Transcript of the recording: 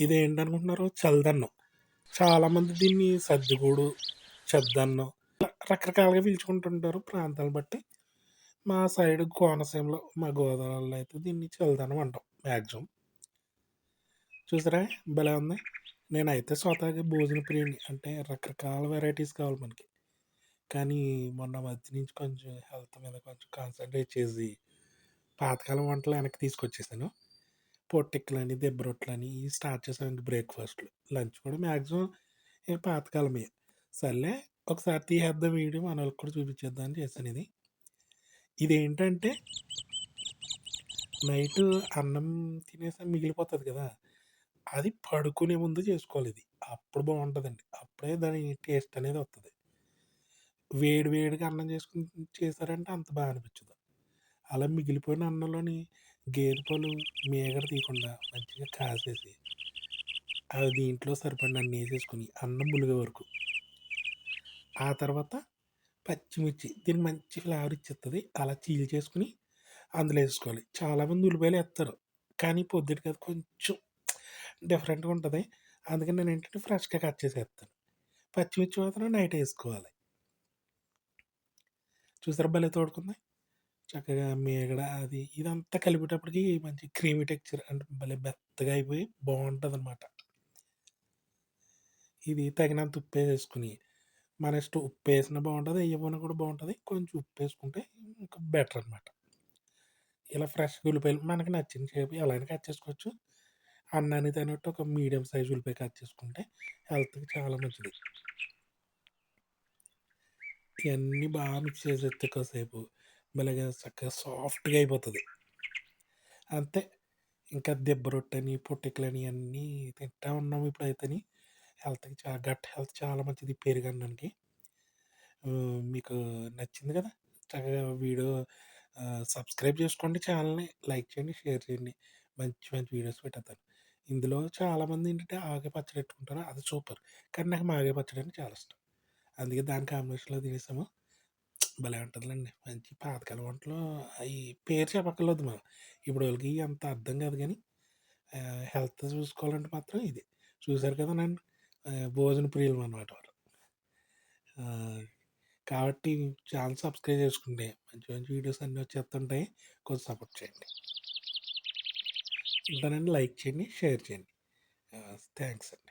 ఇది ఏంటనుకుంటున్నారు చల్లదన్నం చాలామంది దీన్ని సర్దిగూడు చెద్దన్నం రకరకాలుగా పిలుచుకుంటుంటారు ప్రాంతాలు బట్టి. మా సైడ్ కోనసీమలో మా గోదావరిలో అయితే దీన్ని చల్లదన్నం అంటాం మ్యాక్సిమం చూసారా? భలే ఉంది. నేనైతే స్వతహాగా భోజన ప్రియుని అంటే రకరకాల వెరైటీస్ కావాలి మనకి. కానీ మొన్న మధ్య నుంచి కొంచెం హెల్త్ మీద కొంచెం కాన్సన్ట్రేట్ చేసి పాతకాలం వంటలు వెనక్కి తీసుకొచ్చేసాను. పొట్టిక్కలని దెబ్బరొట్లని ఇవి స్టార్ట్ చేసాను బ్రేక్ఫాస్ట్లు. లంచ్ కూడా మ్యాక్సిమం ఇక పాతకాలమే. సర్లే ఒకసారి తీసేద్దాం వీడియో మన వాళ్ళకి కూడా చూపించేద్దాం అని చేశాను ఇది. ఇదేంటంటే నైట్ అన్నం తినేసా మిగిలిపోతుంది కదా. అది పడుకునే ముందు చేసుకోవాలి ఇది. అప్పుడు బాగుంటుందండి. అప్పుడే దాని టేస్ట్ అనేది వస్తుంది వేడి వేడిగా అన్నం చేసుకుని చేశారంటే అంత బాగా అనిపించదు. అలా మిగిలిపోయిన అన్నంలోని గేదె పాలు మేగడ తీయకుండా మంచిగా కాసేసి అది దీంట్లో సరిపడిన అన్ని వేసేసుకుని అన్నం మునిగే వరకు. ఆ తర్వాత పచ్చిమిర్చి దీన్ని మంచి ఫ్లేవర్ ఇచ్చేస్తుంది అలా చీల్ చేసుకుని అందులో వేసుకోవాలి. చాలామంది ఉల్లిపాయలు వేస్తారు. కానీ పొద్దుటి కదా కొంచెం డిఫరెంట్గా ఉంటుంది. అందుకని నేను ఏంటంటే ఫ్రెష్గా కట్ చేసేస్తాను పచ్చిమిర్చి మాత్రం నైట్ వేసుకోవాలి. చూసారా భలే తోడుకుంది? చక్కగా మేగడ అది ఇదంతా కలిపేటప్పటికి మంచి క్రీమీ టెక్చర్ అంటే భలే మెత్తగా అయిపోయి బాగుంటుంది అనమాట ఇది తగినంత ఉప్పు వేసుకుని మన ఇష్టం ఉప్పు వేసినా బాగుంటుంది వేయకపోయినా కూడా బాగుంటుంది. కొంచెం ఉప్పు వేసుకుంటే ఇంకా బెటర్ అనమాట ఇలా ఫ్రెష్గా ఉల్లిపాయలు మనకి నచ్చిన షేప్ ఎలాగైనా కట్ చేసుకోవచ్చు. అన్నానికి తినట్టు ఒక మీడియం సైజ్ ఉల్లిపాయ కట్ చేసుకుంటే హెల్త్కి చాలా మంచిది. ఇవన్నీ బాగా మిక్స్ చేసేస్తే ఎక్కువసేపు మెల్లగా చక్కగా సాఫ్ట్గా అయిపోతుంది. అంతే. ఇంకా దెబ్బ రొట్టెని పొట్టికలని అన్నీ తింటా ఉన్నాము ఇప్పుడైతేని. హెల్త్కి చాలా గట్ హెల్త్ చాలా మంచిది పెరుగన్నానికి మీకు నచ్చింది కదా? చక్కగా వీడియో సబ్స్క్రైబ్ చేసుకోండి ఛానల్ని లైక్ చేయండి షేర్ చేయండి. మంచి మంచి వీడియోస్ పెట్టేస్తాను ఇందులో చాలామంది ఏంటంటే ఆగే పచ్చడి పెట్టుకుంటారు అది సూపర్. కానీ నాకు మాగే పచ్చడి అంటే చాలా ఇష్టం. అందుకే దాని కాంబినేషన్లో తినేసాము. భలే ఉంటుందిలేండి. మంచి పాతకాల వంటలు. అవి పేరు చెప్పక్కర్లేదు మనం. ఇప్పుడు వాళ్ళకి అంత అర్థం కాదు కానీ హెల్త్ చూసుకోవాలంటే మాత్రం ఇది. చూశారు కదా నన్ను? భోజన ప్రియులు అనమాట వారు. కాబట్టి ఛానల్ సబ్స్క్రైబ్ చేసుకుంటే మంచి మంచి వీడియోస్ అన్నీ వచ్చేస్తుంటాయి. కొంచెం సపోర్ట్ చేయండి. ఉంటానండి. లైక్ చేయండి. షేర్ చేయండి. థ్యాంక్స్ అండి.